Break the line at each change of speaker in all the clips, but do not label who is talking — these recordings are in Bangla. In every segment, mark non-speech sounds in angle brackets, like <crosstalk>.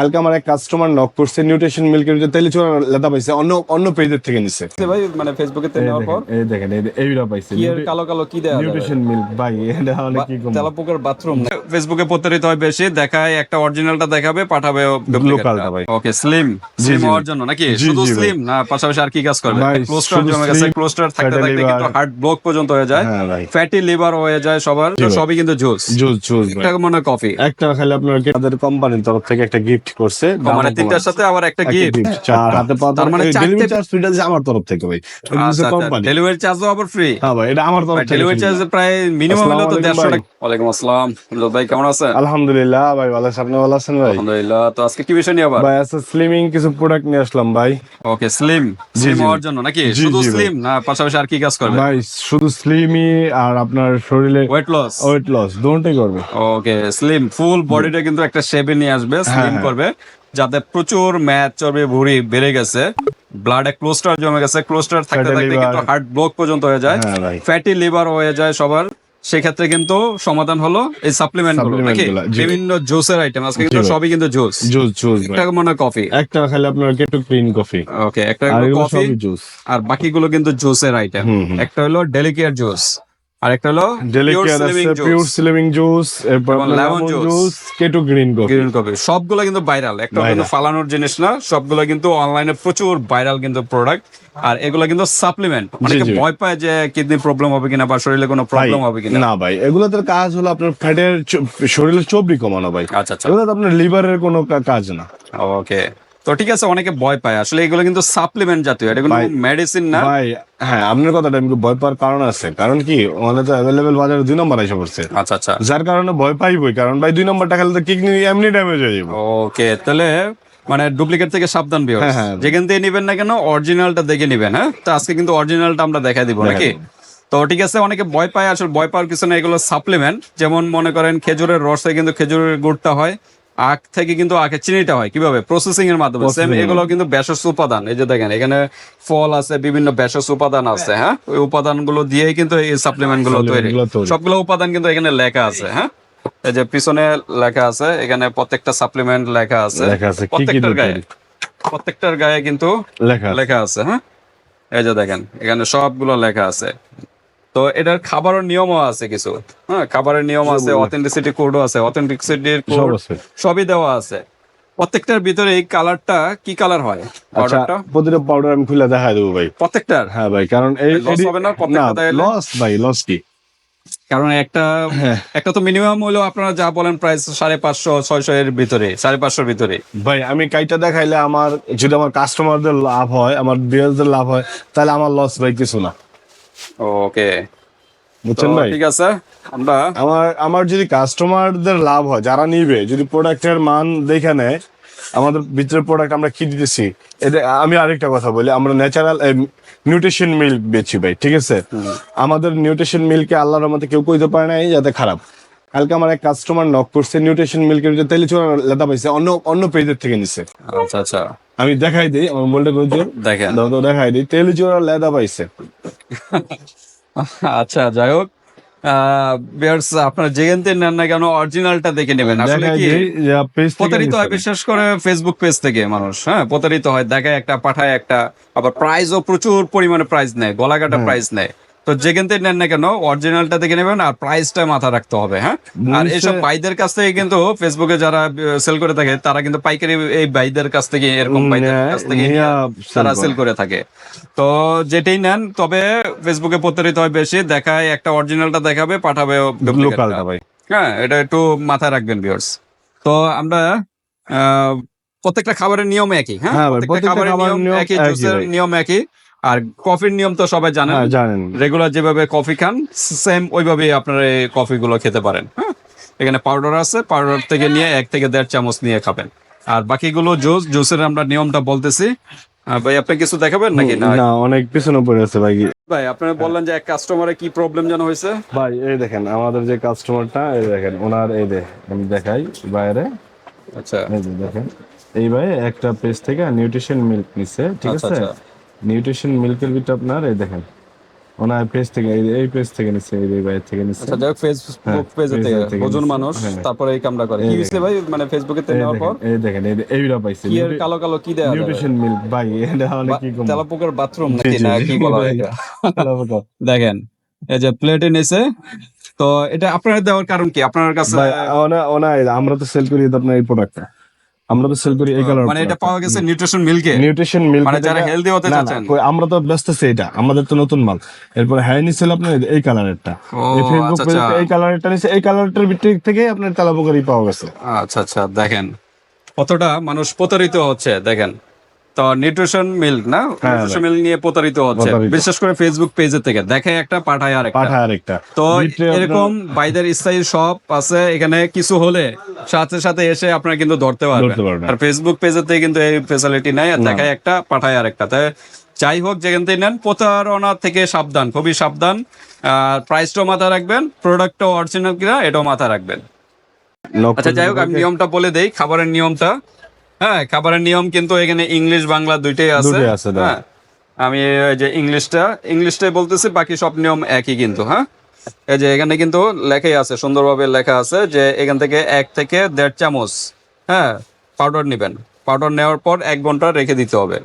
কালকে আমার এক কাস্টমার নক করছে নিউট্রিশন মিল্কের ভিতরে তেলি চোরা লেদা পাইছে অন্য অন্য পেজের থেকে নিছে।
ভাই মানে ফেসবুকে তে নেওয়ার পর?
এই দেখেন এই এইটা পাইছে।
কি এর কালো কালো কি যাবে
নিউট্রিশন মিল্ক ভাই এটা অনেক কি কম।
তেলাপোকার বাথরুম ফেসবুকে প্রতারিত হয় বেশি দেখায় একটা অরিজিনালটা দেখাবে পাঠাবে
লোকালটা ভাই।
ওকে স্লিম স্লিম হওয়ার জন্য নাকি? শুধু স্লিম না পাশাপাশি আর কি কাজ করবে? ক্লোস্টার জমে গেছে ক্লোস্টার থাকতে থাকতে কিন্তু হার্ট ব্লক পর্যন্ত হয়ে যায়। ফ্যাটি লিভার হয়ে যায় সবার সবই কিন্তু জুস
জুস জুস
এটা মনে কফি
একটা খালি আপনার কি- তাদের কোম্পানির তরফ থেকে একটা গিফট করছে
মানে তিনটার সাথে আবার একটা গিফট?
চার হাতে পাওয়া
তার মানে
ডেলিভারি চার্জ ফ্রিটা আমার তরফ থেকে ভাই। কোম্পানি
ডেলিভারি চার্জও আবার ফ্রি
হ্যাঁ ভাই এটা আমার তরফ থেকে
ডেলিভারি চার্জ প্রায় মিনিমাম হলো তো
আসসালামু
দেড়শো
আলাইকুম
টাকা। ওয়ালাইকুম আসসালাম। রোদ ভাই কেমন আছেন?
আলহামদুলিল্লাহ ভাই ভালো আপনি ভালো আছেন ভাই?
আলহামদুলিল্লাহ। তো আজকে কি বিষয় নিয়ে আবার?
ভাই আচ্ছা স্লিমিং কিছু প্রোডাক্ট নিয়ে আসলাম ভাই।
ওকে স্লিম স্লিম হওয়ার জন্য নাকি? শুধু স্লিম না পাশাপাশি আর কি কাজ করবে?
ভাই শুধু স্লিমই আর আপনার শরীরে
ওয়েট লস
ওয়েট লস দুটোই করবে।
ওকে স্লিম ফুল বডিটা কিন্তু একটা শেপে নিয়ে আসবে স্লিম
হ্যাঁ।
করবে যাতে প্রচুর ম্যাচ চর্বি ভুঁড়ি বেড়ে গেছে ব্লাডে ক্লোস্টার জমে গেছে ক্লোস্টার থাকতে থাকতে কিন্তু হার্ট ব্লক পর্যন্ত হয়ে যায় ফ্যাটি লিভার হয়ে যায় সবার সেক্ষেত্রে কিন্তু সমাধান হলো এই
সাপ্লিমেন্টগুলো
নাকি? বিভিন্ন জুসের আইটেম আজকে কিন্তু সবই কিন্তু জুস
জুস জুস
একটা মনে কফি
একটা খালি আপনার কেটু গ্রিন কফি
ওকে একটা কফি
জুস
আর বাকিগুলো কিন্তু জুসের আইটেম। একটা হলো ডেলিকেয়ার জুস আর একটা হলো
ডেলিকেট আছে pure slimming juice lemon juice কেটু green coffee
green coffee সবগুলো কিন্তু ভাইরাল একটা কিন্তু ফালানোর জিনিস না সবগুলো কিন্তু অনলাইনে প্রচুর ভাইরাল কিন্তু প্রোডাক্ট আর এগুলো কিন্তু সাপ্লিমেন্ট অনেকে ভয় পায় যে কিডনি প্রবলেম হবে কিনা বা শরীরে কোনো প্রবলেম হবে কিনা।
না ভাই এগুলোতে কাজ হলো আপনার ফ্যাটের শরীরের চর্বি কমানো ভাই।
আচ্ছা আচ্ছা।
এগুলো আপনার লিভারের কোনো কাজ না।
ওকে তো ঠিক আছে অনেকে ভয় পায়। আসলে এগুলো কিন্তু সাপ্লিমেন্ট জাতীয় এটা কোনো মেডিসিন না।
ভাই হ্যাঁ আপনার কথাটা আমি ভয় পাওয়ার কারণ আছে। কারণ কি ওখানে তো অ্যাভেলেবেল বাজারে দুই নম্বর এসে পড়ছে।
আচ্ছা আচ্ছা।
যার কারণে ভয় পাইবই কারণ ভাই দুই নম্বরটা খেলে তো কিডনি এমনি ড্যামেজ হয়ে যাবে।
ওকে তাহলে মানে ডুপ্লিকেট থেকে সাবধান বিয়ার
হ্যাঁ, হ্যাঁ।
যেখান থেকে নিবেন না কেন অরিজিনালটা দেখে নিবেন হ্যাঁ? তো আজকে কিন্তু অরিজিনালটা আমরা দেখাই দিব নাকি? তো ঠিক আছে অনেকে ভয় পায় আসলে ভয় পাওয়ার কিছু না এগুলো সাপ্লিমেন্ট যেমন মনে করেন খেজুরের রসে কিন্তু খেজুরের গুড়টা হয় আখ থেকে কিন্তু আখের চিনিটা হয়। কীভাবে? প্রসেসিং এর মাধ্যমে। সেম এগুলো কিন্তু ভেষজ উপাদান। এই যে দেখেন এখানে ফল আছে বিভিন্ন ভেষজ উপাদান আছে হ্যাঁ? ওই উপাদানগুলো দিয়েই কিন্তু এই সাপ্লিমেন্টগুলো তৈরি। সবগুলো উপাদান কিন্তু এখানে লেখা আছে হ্যাঁ? এই যে পিছনে লেখা আছে এখানে প্রত্যেকটা সাপ্লিমেন্ট লেখা আছে। প্রত্যেকটার গায়ে প্রত্যেকটার গায়ে কিন্তু
লেখা
লেখা আছে হ্যাঁ? এই যে দেখেন এখানে সবগুলো লেখা আছে। তো এটার খাবারের নিয়মও আছে কিছু। হ্যাঁ খাবারের নিয়ম আছে অথেন্টিসিটি কোডও আছে অথেন্টিসিটির কোড সবই দেওয়া আছে। প্রত্যেকটার ভিতরে এই কালারটা কি কালার হয়?
আচ্ছা
পাউডারটা
প্রতিটা পাউডার আমি খুলে দেখা দেবো ভাই।
প্রত্যেকটার?
হ্যাঁ ভাই কারণ এই
Loss হবে না? প্রত্যেকটা?
লস ভাই লস কি?
কারণ একটা
হ্যাঁ।
একটা তো মিনিমাম হলো আপনারা যা বলেন প্রাইস সাড়ে পাঁচশো ছয়শো এর ভিতরে সাড়ে পাঁচশোর ভিতরে।
ভাই আমি কাইটা দেখাইলে আমার যদি আমার কাস্টমারদের লাভ হয় আমার বিয়ারদের লাভ হয় তাহলে আমার লস ভাই কিছু না।
ওকে
বুঝছেন ভাই
ঠিক আছে আমরা
আমার আমার যদি কাস্টমারদের লাভ হয় যারা নিবে যদি প্রোডাক্টের মান দেখে নেয় আমাদের ভিতরে প্রোডাক্ট আমরা কি দিতেছি? এটা আমি আরেকটা কথা বলি আমরা ন্যাচারাল নিউট্রিশন মিল্ক বেচি ভাই ঠিক আছে? আমাদের নিউট্রিশন মিল্কে আল্লাহর মধ্যে কেউ কইতে পারে নাই যাতে খারাপ। কালকে আমার এক কাস্টমার নক করছে নিউট্রিশন মিল্কের ভিতরে তেলি চোরা লেদা পাইছে অন্য অন্য পেজের থেকে নিছে।
আচ্ছা আচ্ছা।
আমি দেখাই দিই আমার মোবাইলটা করে দিও
দেখেন
দেখাই দিই। তেলি চোরা লেদা পাইছে।
আচ্ছা যাই হোক। বিয়ার্স আপনারা যেখান থেকে নেন না কেন অরিজিনালটা দেখে নেবেন। আসলে কি প্রতারিত হয়। বিশেষ করে ফেসবুক পেজ থেকে মানুষ হ্যাঁ? প্রতারিত হয় দেখায় একটা পাঠায় একটা আবার প্রাইসও প্রচুর পরিমাণে প্রাইস নেয় গলাকাটা প্রাইস নেয়। তো যেখান থেকে নেন না কেন অরিজিনালটা দেখে নেবেন আর প্রাইসটা মাথা রাখতে হবে হ্যাঁ? আর এসব ভাইদের কাছ থেকে কিন্তু ফেসবুকে যারা সেল করে থাকে তারা কিন্তু পাইকারি এই ভাইদের কাছ থেকে এরকম ভাইদের কাছ থেকে তারা সেল করে থাকে। তো যেটাই নেন তবে ফেসবুকে প্রতারিত হয় বেশি দেখায় একটা অরিজিনালটা দেখাবে পাঠাবে
লোকালটা ভাই।
হ্যাঁ এটা একটু মাথায় রাখবেন ভিউয়ার্স তো আমরা প্রত্যেকটা খাবারের নিয়ম একই হ্যাঁ?
হ্যাঁ
প্রত্যেকটা খাবারের নিয়ম একই জুসের নিয়ম একই। আর কফির নিয়ম তো সবাই জানেন।
হ্যাঁ জানেন।
রেগুলার যেভাবে কফি খান সেম ওইভাবেই আপনারা এই কফিগুলো খেতে পারেন। হ্যাঁ? এখানে পাউডার আছে পাউডার থেকে নিয়ে এক থেকে দেড় চামচ নিয়ে খাবেন। আর বাকিগুলো জুস জুসের আমরা নিয়মটা বলতেছি। ভাই আপনি কিছু দেখাবেন নাকি? না
না অনেক পিছনে পড়ে আছে ভাই।
ভাই আপনারা বললেন যে এক কাস্টমারে কি প্রবলেম যেন হয়েছে?
ভাই এই দেখেন আমাদের যে কাস্টমারটা এই দেখেন ওনার এই দে আমি দেখাই বাইরে।
আচ্ছা।
এই দেখেন এই ভাই একটা পেজ থেকে নিউট্রিশন মিল্ক নিছে ঠিক
আচ্ছা,
আছে?
আচ্ছা।
নিউট্রিশন মিল্কের ভিতরে আপনার এই দেখেন ওনার পেজ থেকে এই- পেজ থেকে নিচ্ছে এই বাইরে থেকে নিচ্ছে।
আচ্ছা যাই ফেসবুক পেজে থেকে ওজন মানুষ
হ্যাঁ।
তারপরে এই কামটা করে। কি হয়েছে ভাই? মানে ফেসবুকে তে নেওয়ার পর?
এই দেখেন এই এইটা পাইছে।
কি এর কালো কালো কি দেয়া
নিউট্রিশন মিল্ক ভাই এটা অনেক কি কম?
তেলাপোকার বাথরুম নাকি না কি বলা হয়
ভাই। তেলাপোকা। <laughs>
দেখেন এই যে প্লেটে নিছে তো এটা আপনার দেওয়ার কারণ কি? আপনার কাছে
ভাই ওনা ওনা আমরা তো সেল করি আপনার এই প্রোডাক্টটা আমরা তো সেল করি এই কালার
মানে এটা পাওয়া গেছে নিউট্রিশন মিল্কে
নিউট্রিশন মিল্ক
মানে যারা হেলদি হতে চাচ্ছেন।
আমরা তো ব্যস্ত আছি এটা। আমাদের তো নতুন মাল। এরপর হ্যানি সেল আপনার এই কালারেরটা এই ফেসবুক
আচ্ছা,
পেজে
আচ্ছা।
এই কালারেরটা নিছে এই কালারটার ভিত্তি থেকে আপনার তেলাপোকারই পাওয়া গেছে।
আচ্ছা আচ্ছা দেখেন। কতটা মানুষ প্রতারিত হচ্ছে দেখেন। তো নিউট্রিশন মিল্ক না? নিউট্রিশন মিল্ক নিয়ে প্রতারিত হচ্ছে।
হ্যাঁ,
বিশেষ করে ফেসবুক পেজের থেকে। দেখে একটা পাঠায় আর একটা
পাঠা আরেকটা।
তো এরকম বাইদের স্থায়ী শপ আছে এখানে কিছু হলে সাথে সাথে এসে আপনারা কিন্তু
ধরতে পারবেন।
আর ফেসবুক পেজের থেকে কিন্তু এই ফেসিলিটি নাই আর দেখায় একটা পাঠায় আরেকটা। তাই যাই হোক যেখান থেকে নেন প্রতারণা থেকে সাবধান খুবই সাবধান। আর প্রাইসটাও মাথায় রাখবেন প্রোডাক্টটাও অরিজিনাল কিনা এটাও মাথায় রাখবেন। আচ্ছা যাই হোক আমি নিয়মটা বলে দেই খাবারের নিয়মটা। হ্যাঁ খাবারের নিয়ম কিন্তু এখানে ইংলিশ বাংলা দুইটাই আছে।
আছে,
হ্যাঁ আমি যে ইংলিশটা ইংলিশটাই বলতেছি বাকি সব নিয়ম একই কিন্তু হ্যাঁ? এই যে এখানে কিন্তু লেখাই আছে সুন্দরভাবে লেখা আছে যে এখান থেকে এক থেকে দেড় চামচ হ্যাঁ পাউডার নেবেন। পাউডার নেওয়ার পর এক ঘণ্টা রেখে দিতে হবে।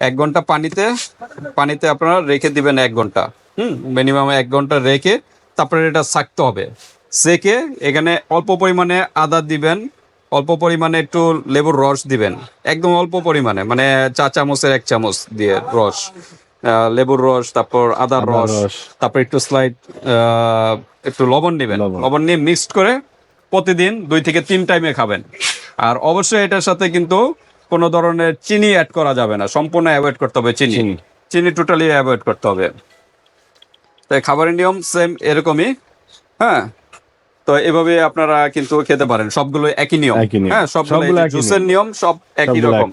এক ঘণ্টা পানিতে পানিতে আপনারা রেখে দিবেন এক ঘণ্টা হুম? মিনিমাম এক ঘণ্টা রেখে তারপরে এটা ছাকতে হবে। সেকে এখানে অল্প পরিমাণে আদা দিবেন অল্প পরিমাণে একটু লেবুর রস দিবেন। একদম অল্প পরিমাণে মানে চা চামচের এক চামচ দিয়ে রস। লেবুর রস তারপর আদার রস। তারপর একটু স্লাইড একটু লবণ নেবেন
লবণ।
নিয়ে মিক্সড করে প্রতিদিন দুই থেকে তিন টাইমে খাবেন। আর অবশ্যই এটার সাথে কিন্তু কোনো ধরনের চিনি অ্যাড করা যাবে না। সম্পূর্ণ অ্যাভয়েড করতে হবে চিনি।
চিনি।
টোটালি অ্যাভয়েড করতে হবে। তাই খাবারের নিয়ম সেম এরকমই। হ্যাঁ? তো এভাবে আপনারা কিন্তু খেতে পারেন। সবগুলো একই নিয়ম। হ্যাঁ সবগুলো জুসের নিয়ম। সব একই রকম।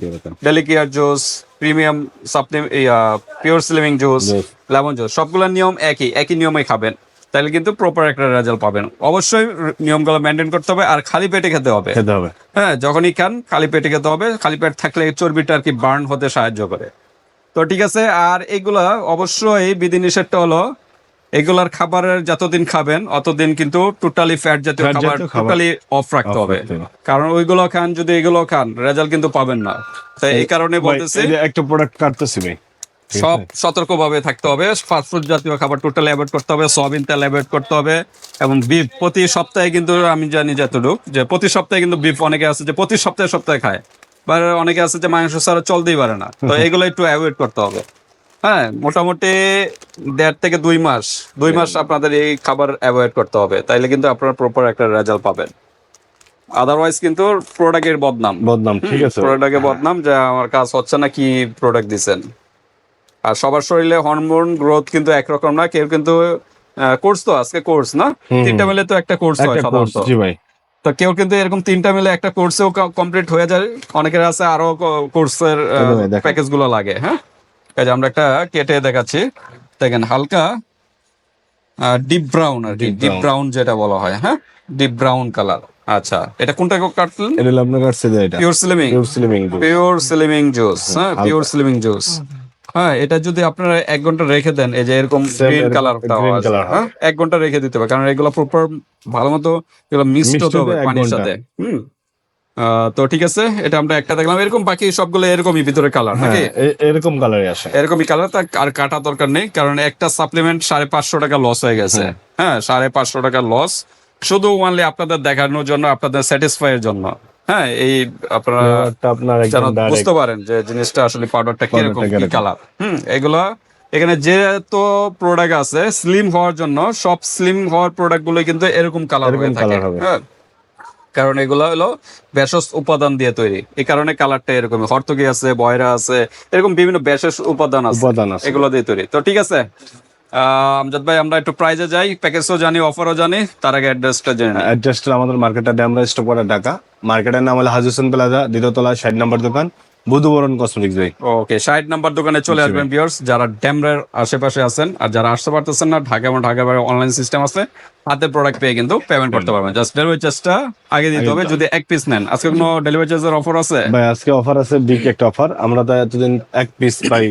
ডেলিকিয়ার juice premium সাপ্লিম pure slimming juice lemon juice সবগুলোর নিয়ম একই। একই নিয়মে খাবেন। তাহলে কিন্তু প্রপার একটা রেজাল্ট পাবেন। অবশ্যই নিয়মগুলো মেনটেন করতে হবে আর খালি পেটে খেতে হবে।
খেতে হবে।
হ্যাঁ যখনই খান খালি পেটে খেতে হবে। খালি পেট থাকলে চর্বিটা আর কি বার্ন হতে সাহায্য করে। তো ঠিক আছে আর এগুলা অবশ্যই বিধিনিষেধটা হলো এগুলার খাবারের যতদিন খাবেন অতদিন কিন্তু টোটালি ফ্যাট জাতীয় খাবার টোটালি অফ রাখতে হবে। কারণ ওইগুলো খান যদি এগুলো খান রেজাল্ট কিন্তু পাবেন না। তাই এই কারণে বলতেছি
একটা প্রোডাক্ট কাটতেছি ভাই।
সব? সতর্কভাবে থাকতে হবে। ফাস্টফুড জাতীয় খাবার টোটালি অ্যাভয়েড করতে হবে। সয়াবিন তেল অ্যাভয়েড করতে হবে। এবং বিফ প্রতি সপ্তাহে কিন্তু আমি জানি যতটুক যে প্রতি সপ্তাহে কিন্তু বিফ অনেকে আছে যে প্রতি সপ্তাহে সপ্তাহে খায়। বা অনেকে আছে যে মাংস ছাড়া চলতেই পারে না। তো <laughs> এগুলো একটু অ্যাভয়েড করতে হবে। হ্যাঁ মোটামুটি দেড় থেকে দুই মাস দুই মাস আপনাদের এই খাবার অ্যাভয়েড করতে হবে তাইলে কিন্তু আপনারা প্রপার একটা রেজাল্ট পাবেন। আদারওয়াইজ কিন্তু প্রোডাক্টের বদনাম।
বদনাম ঠিক আছে।
প্রোডাক্টে বদনাম যে আমার কাজ হচ্ছে না কি প্রোডাক্ট দিছেন। আর সবার শরীরে হরমোন গ্রোথ কিন্তু একরকম না কেউ কিন্তু কোর্স তো আজকে কোর্স না? তিনটা মিলে তো একটা কোর্স হয় সাধারণত।
জি ভাই।
তো কেউ কিন্তু এরকম তিনটা মিলে একটা কোর্সেও কমপ্লিট হয়ে যায়। অনেকের আছে আরও কোর্সের প্যাকেজগুলো লাগে হ্যাঁ? যে আমরা একটা কেটে দেখাচ্ছি। দেখেন হালকা ডিপ ব্রাউন আর কি ডিপ ব্রাউন যেটা বলা হয় হ্যাঁ? ডিপ ব্রাউন কালার আচ্ছা এটা কোনটা কাটলেন?
এটা আপনার কাছে এটা।
Pure slimming
pure slimming
pure slimming juice হ্যাঁ পিওর স্লিমিং জুস হ্যাঁ এটা যদি আপনারা এক ঘণ্টা রেখে দেন এই যে এরকম গ্রিন
এরকম
কালার হ্যাঁ এক ঘণ্টা রেখে দিতে হবে কারণ এগুলো প্রপার ভালো মতো এগুলো মিক্সড হতে হবে পানির সাথে হুম। তো ঠিক আছে এটা আমরা একটা দেখলাম। এরকম বাকি সবগুলো এরকমই ভিতরে কালার
হ্যাঁ
নাকি?
এরকম কালারই আসে।
এরকমই কালার তার আর কাটা দরকার নেই কারণ একটা সাপ্লিমেন্ট সাড়ে পাঁচশো টাকা লস হয়ে গেছে। হ্যাঁ সাড়ে পাঁচশো টাকা লস শুধু ওয়ানলি আপনাদের দেখানোর জন্য আপনাদের স্যাটিসফাই এর জন্য। হ্যাঁ এই আপনারা বুঝতে পারেন যে জিনিসটা আসলে পাউডারটা কীরকম কি কালার হুম এগুলা এখানে যে তো প্রোডাক্ট আছে স্লিম হওয়ার জন্য সব স্লিম হওয়ার প্রোডাক্টগুলো কিন্তু এরকম কালার হয়ে থাকে। হ্যাঁ। কারণ এগুলো হলো ভেষজ উপাদান দিয়ে তৈরি। এই কারণে কালারটা এরকম হর্তকি আছে বয়রা আছে এরকম বিভিন্ন ভেষজ উপাদান আছে এগুলো দিয়ে তৈরি। তো ঠিক আছে আমজাদ ভাই আমরা একটু প্রাইজে যাই প্যাকেজও জানি অফারও জানি তার আগে অ্যাড্রেসটা জানি।
অ্যাড্রেসটা আমাদের মার্কেটটা ড্যামরা স্টোপ করে ঢাকা। মার্কেটের নাম হলো হাজুসন প্লাজা দ্বিতীয়তলা ষাট নম্বর দোকান। বুধবরণ কসমেটিক্স ভাই।
ওকে ষাট নাম্বার দোকানে চলে আসবেন ভিউয়ার্স যারা ড্যামরার আশেপাশে আছেন আর যারা আসতে পারতেছেন না ঢাকা এবং ঢাকা বাইরে অনলাইন সিস্টেম আছে হাতে প্রোডাক্ট পেয়ে কিন্তু পেমেন্ট করতে পারবেন। জাস্ট ডেলিভারি চার্জটা আগে দিতে হবে যদি এক পিস নেন। আজকে কোনো ডেলিভারি চার্জের অফার আছে?
ভাই আজকে অফার আছে বিগ একটা অফার আমরা তো এতদিন এক পিস পাই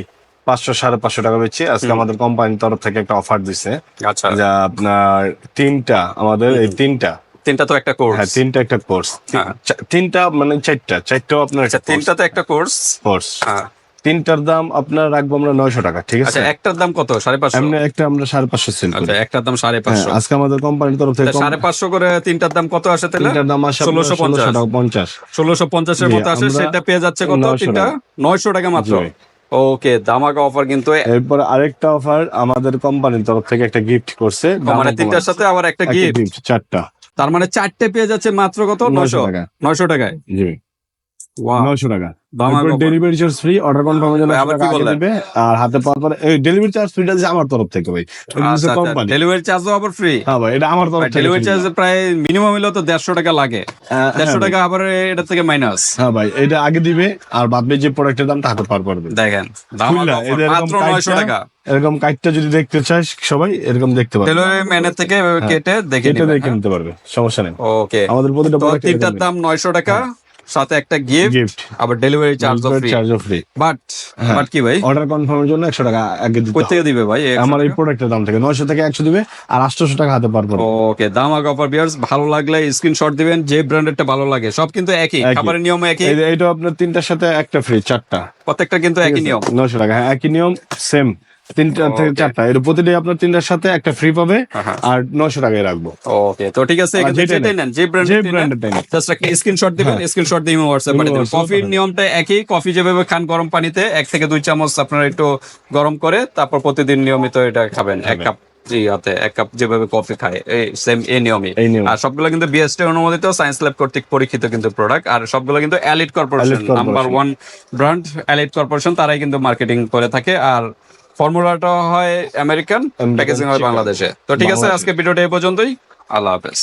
পাঁচশো সাড়ে পাঁচশো টাকা বেচছি। আজকে আমাদের কোম্পানির তরফ থেকে একটা অফার দিছে।
আচ্ছা।
যা আপনার তিনটা আমাদের এই তিনটা।
তিনটা তো একটা কোর্স
হ্যাঁ তিনটা একটা কোর্স
হ্যাঁ।
তিনটা মানে চারটা চারটাও আপনার
আচ্ছা তিনটা তো একটা কোর্স
কোর্স
হ্যাঁ।
তিনটার দাম আপনার রাখব আমরা নয়শো টাকা ঠিক আছে?
আচ্ছা একটার দাম কত? সাড়ে পাঁচশো?
এমনি একটা আমরা সাড়ে পাঁচশো সেল করি।
আচ্ছা একটার দাম সাড়ে
হ্যাঁ,
পাঁচশো।
আজকে আমাদের কোম্পানির তরফ থেকে
সাড়ে পাঁচশো করে তিনটার দাম কত আসে তাহলে?
তিনটার দাম আসে
ষোলোশো পঞ্চাশ। ষোলোশো পঞ্চাশের মতো আসে সেটা পেয়ে যাচ্ছে কত
900
তিনটা? নয়শো টাকা মাত্র। ওকে দামাকা অফার কিন্তু
এরপর আরেকটা অফার আমাদের কোম্পানির তরফ থেকে একটা গিফট করছে।
মানে তিনটার সাথে আবার একটা গিফট
চারটা।
তার মানে চারটে পেয়ে যাচ্ছে মাত্র কত?
900
নয়শো
টাকা।
নয়শো টাকায়।
নয়শো টাকা। ডেলিভারি চার্জ ফ্রি অর্ডার কনফার্মের জন্য আর হাতে পাওয়ার পরে ডেলিভারি চার্জ ফ্রিটা দিচ্ছে আমার তরফ থেকে ভাই। কোম্পানি
ডেলিভারি চার্জও আবার ফ্রি
হ্যাঁ ভাই এটা আমার তরফ থেকে
ডেলিভারি চার্জ প্রায় মিনিমাম হইলেও তো দেড়শো টাকা লাগে।
হ্যাঁ,
দেড়শো টাকা আবার এটা থেকে মাইনাস
হ্যাঁ ভাই এটা আগে দিবে আর বাদ বাকি যে প্রোডাক্টের দামটা হাতে পার করবে
দেখেন মাত্র নয়শো টাকা।
এরকম কাইটটা যদি দেখতে চাস সবাই এরকম দেখতে পারবে।
ম্যানের থেকে কেটে দেখে
এটা দেখে নিতে পারবে সমস্যা নেই।
ওকে
আমাদের প্রতিটা প্রোডাক্ট
দাম নয়শো টাকা। সাথে একটা গিফট আবার ডেলিভারি চার্জও ফ্রি
চার্জও ফ্রি
বাট। বাট কি ভাই?
অর্ডার কনফার্মের জন্য একশো টাকা আগে দিতে
কই থেকে দিবে ভাই?
আমার এই প্রোডাক্টের দাম থেকে। নয়শো থেকে একশো দিবে আর আটশোশো টাকা হাতে পার করবে।
ওকে দামাক অফার বিয়ার্স ভালো লাগলে স্ক্রিনশট দিবেন যে ব্র্যান্ডেরটা ভালো লাগে। সব কিন্তু একই। খাবারের নিয়ম একই।
এই- এইটা আপনার তিনটার সাথে একটা ফ্রি চারটা।
প্রত্যেকটা কিন্তু একই নিয়ম।
নয়শো টাকা হ্যাঁ একই নিয়ম সেম তিনটা থেকে চারটা। এর প্রতিটাই আপনার তিনটার সাথে একটা ফ্রি পাবে আর নয়শো টাকায় রাখব।
ওকে তো ঠিক আছে
যেটাই নেন।
যে
যে
ব্র্যান্ডের
নেন।
জাস্ট একটা স্ক্রিনশট দিবেন স্ক্রিনশট দিয়ে হোয়াটসঅ্যাপ পাঠিয়ে দিবেন। কফির নিয়মটা একই কফি যেভাবে খান গরম পানিতে এক থেকে দুই চামচ আপনারা একটু গরম করে তারপর প্রতিদিন নিয়মিত এটা খাবেন এক কাপ ইয়াতে এক কাপ যেভাবে কফি খায় এই সেম এই নিয়মই। আর সবগুলো কিন্তু বিএসটি অনুমোদিত সায়েন্স ল্যাব কর্তৃক পরীক্ষিত কিন্তু প্রোডাক্ট আর সবগুলো কিন্তু Elite corporation number one brand Elite corporation তারাই কিন্তু মার্কেটিং করে থাকে আর ফর্মুলাটা হয় আমেরিকান প্যাকেজিং হয় বাংলাদেশে। তো ঠিক আছে আজকে ভিডিওটা এই পর্যন্তই। আল্লাহ হাফেজ।